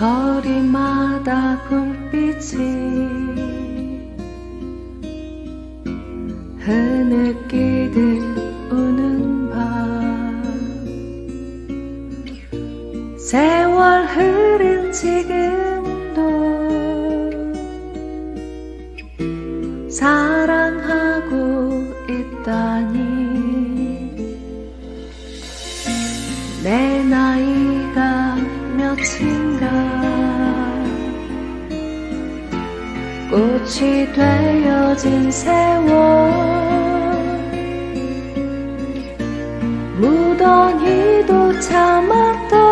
거리마다 불빛이 흐느끼듯 우는 밤. 세월 흐른 지금도 사랑하고 있다니. 내 나이가 몇인가? 꽃이 되어진 세월. 무던히도 참았던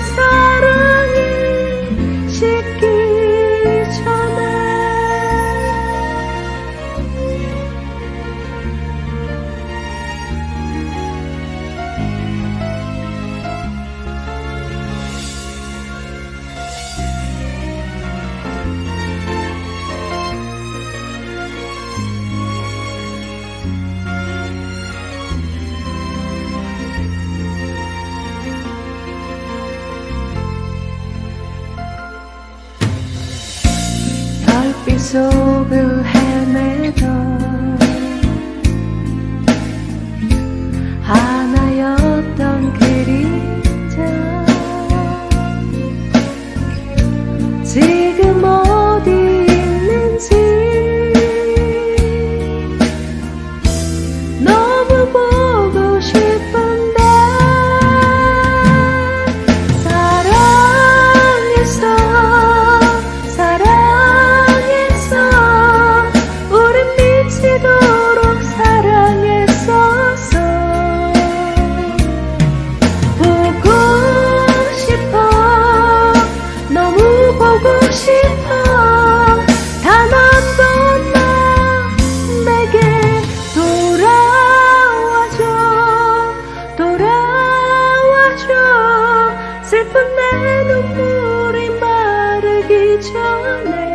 side. so good. Trở